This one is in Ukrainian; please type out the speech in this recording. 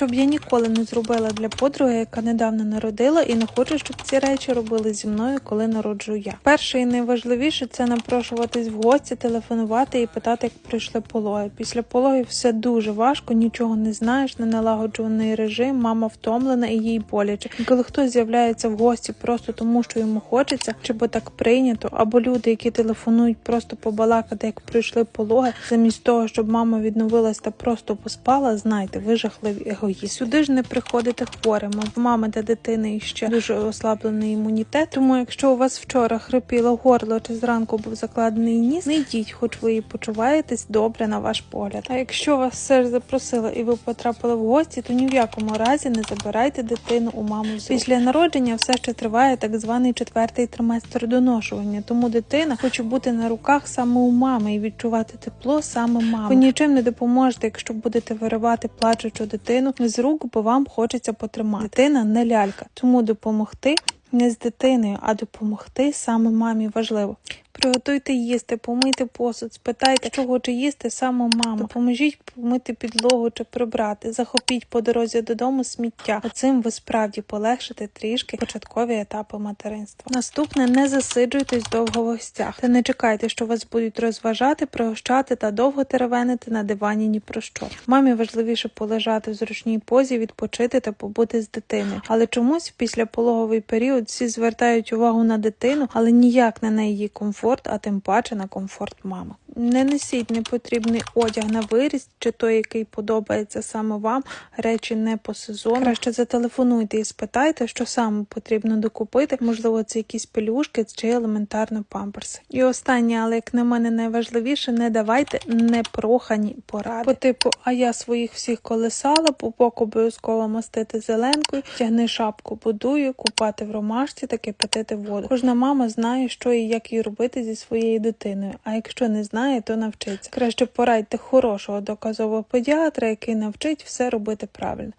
що б я ніколи не зробила для подруги, яка недавно народила, і не хочу, щоб ці речі робили зі мною, коли народжую я. Перше і найважливіше це напрошуватись в гості, телефонувати і питати, як пройшли пологи. Після пологів все дуже важко, нічого не знаєш, не налагоджуваний режим, мама втомлена і їй боляче. І коли хтось з'являється в гості просто тому, що йому хочеться, чи бо так прийнято, або люди, які телефонують просто побалакати, як пройшли пологи, замість того, щоб мама відновилась та просто поспала, знайте, ви жахливі егоїсти. Сюди ж не приходите хворими. В мами та дитини ще дуже ослаблений імунітет. Тому, якщо у вас вчора хрипіло горло чи зранку був закладений ніс, не йдіть, хоч ви і почуваєтесь добре на ваш погляд. А якщо вас все ж запросили і ви потрапили в гості, то ні в якому разі не забирайте дитину у маму з. Після народження все ще триває так званий четвертий триместр доношування. Тому дитина хоче бути на руках саме у мами і відчувати тепло саме мами. Ви нічим не допоможете, якщо будете виривати плачучу дитину з рук, бо вам хочеться потримати. Дитина не лялька, тому допомогти. Не з дитиною, а допомогти саме мамі важливо. Приготуйте їсти, помийте посуд, спитайте, що хоче їсти саме мама. Допоможіть помити підлогу чи прибрати. Захопіть по дорозі додому сміття. Оцим ви справді полегшите трішки початкові етапи материнства. Наступне не засиджуйтесь довго в гостях та не чекайте, що вас будуть розважати, пригощати та довго теревенити на дивані ні про що. Мамі важливіше полежати в зручній позі, відпочити та побути з дитиною. Але чомусь після пологовий період всі звертають увагу на дитину, але ніяк не на її комфорт, а тим паче на комфорт мами. Не несіть непотрібний одяг на виріст, чи той, який подобається саме вам, речі не по сезону. Краще зателефонуйте і спитайте, що саме потрібно докупити. Можливо, це якісь пелюшки чи елементарно памперси. І останнє, але як на мене найважливіше, не давайте непрохані поради. По типу, а я своїх всіх колесала, пупок обов'язково мастити зеленкою, тягни шапку, будую, купати в ромашці та кипятити воду. Кожна мама знає, що і як їй робити зі своєю дитиною. А якщо не знає, то навчиться. Краще порадьте хорошого доказового педіатра, який навчить все робити правильно.